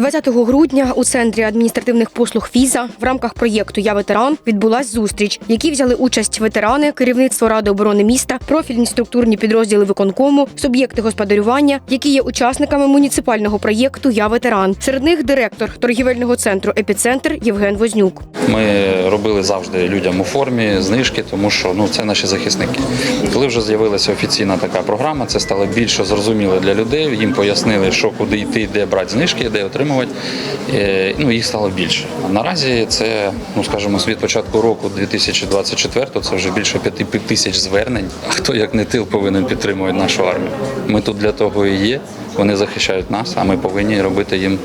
20 грудня у центрі адміністративних послуг Фіза в рамках проєкту Я ветеран відбулась зустріч, в якій взяли участь ветерани, керівництво ради оборони міста, профільні структурні підрозділи виконкому, суб'єкти господарювання, які є учасниками муніципального проєкту Я ветеран. Серед них директор торгівельного центру Епіцентр Євген Вознюк. Ми робили завжди людям у формі знижки, тому що ну це наші захисники. Коли вже з'явилася офіційна така програма, це стало більше зрозуміло для людей. Їм пояснили, що куди йти, де брати знижки, де отримувати. Е, Ну їх стало більше. А наразі це, ну скажімо, від початку року 2024 це вже більше п'яти тисяч звернень. А хто як не тил повинен підтримувати нашу армію? Ми тут для того і є. Вони захищають нас, а ми повинні робити їм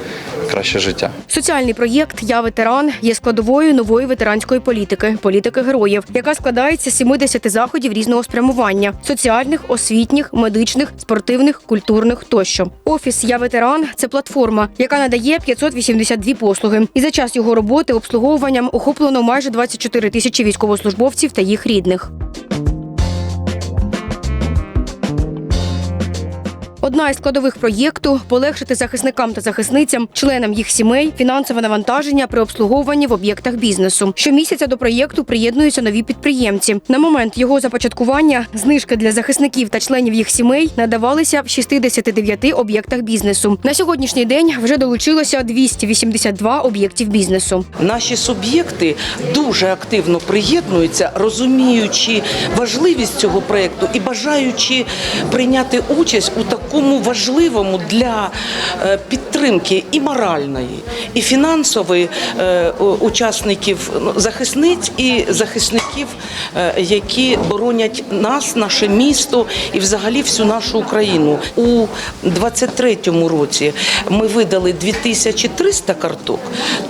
краще життя. Соціальний проєкт Я ветеран є складовою нової ветеранської політики політики героїв, яка складається з 70 заходів різного спрямування: соціальних, освітніх, медичних, спортивних, культурних тощо. Офіс Я ветеран це платформа, яка надає 582 послуги. І за час його роботи обслуговуванням охоплено майже 24 тисячі військовослужбовців та їх рідних. Одна із складових проєкту полегшити захисникам та захисницям, членам їх сімей, фінансове навантаження при обслуговуванні в об'єктах бізнесу. Щомісяця до проєкту приєднуються нові підприємці. На момент його започаткування знижки для захисників та членів їх сімей надавалися в 69 об'єктах бізнесу. На сьогоднішній день вже долучилося 282 об'єктів бізнесу. Наші суб'єкти дуже активно приєднуються, розуміючи важливість цього проєкту і бажаючи прийняти участь у такому важливому для е, підтримки і моральної, і фінансової е, учасників ну, захисниць і захисників, е, які боронять нас, наше місто і взагалі всю нашу Україну. У 23-му році ми видали 2300 карток,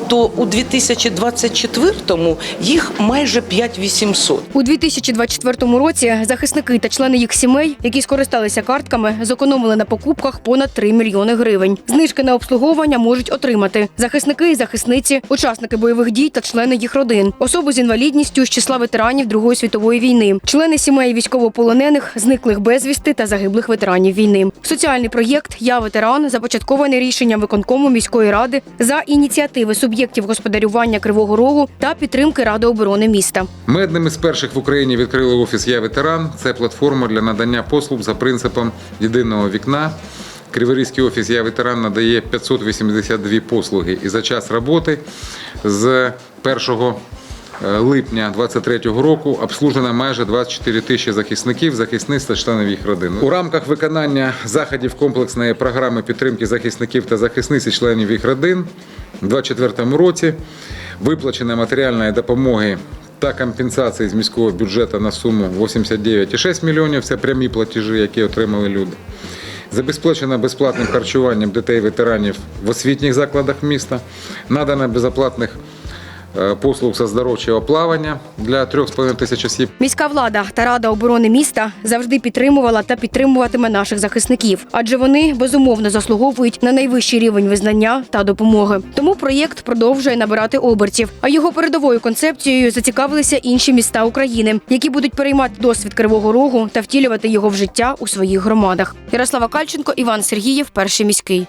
то у 2024-му їх майже 5800. У 2024 році захисники та члени їх сімей, які скористалися картками, зекономили на покупках понад 3 мільйони гривень. Знижки на обслуговування можуть отримати захисники і захисниці, учасники бойових дій та члени їх родин, особи з інвалідністю з числа ветеранів Другої світової війни, члени сімей військовополонених, зниклих безвісти та загиблих ветеранів війни. Соціальний проєкт Я ветеран започаткований рішенням виконкому міської ради за ініціативи суб'єктів господарювання Кривого Рогу та підтримки Ради оборони міста. Ми одним із перших в Україні відкрили офіс Я ветеран. Це платформа для надання послуг за принципом єдиного вікна. Криворізький офіс Я ветеран надає 582 послуги. І за час роботи з 1 липня 2023 року обслужено майже 24 тисячі захисників, захисниць та членів їх родин. У рамках виконання заходів комплексної програми підтримки захисників та захисниць і членів їх родин у 2024 році виплачено матеріальної допомоги та компенсації з міського бюджету на суму 89,6 мільйонів. Це прямі платежі, які отримали люди. Забезпечено безплатним харчуванням дітей ветеранів в освітніх закладах міста. Надано безоплатних послуг з оздоровчого плавання для 3,5 тисяч осіб. Міська влада та рада оборони міста завжди підтримувала та підтримуватиме наших захисників, адже вони безумовно заслуговують на найвищий рівень визнання та допомоги. Тому проєкт продовжує набирати обертів. А його передовою концепцією зацікавилися інші міста України, які будуть переймати досвід Кривого Рогу та втілювати його в життя у своїх громадах. Ярослава Кальченко, Іван Сергієв, перший міський.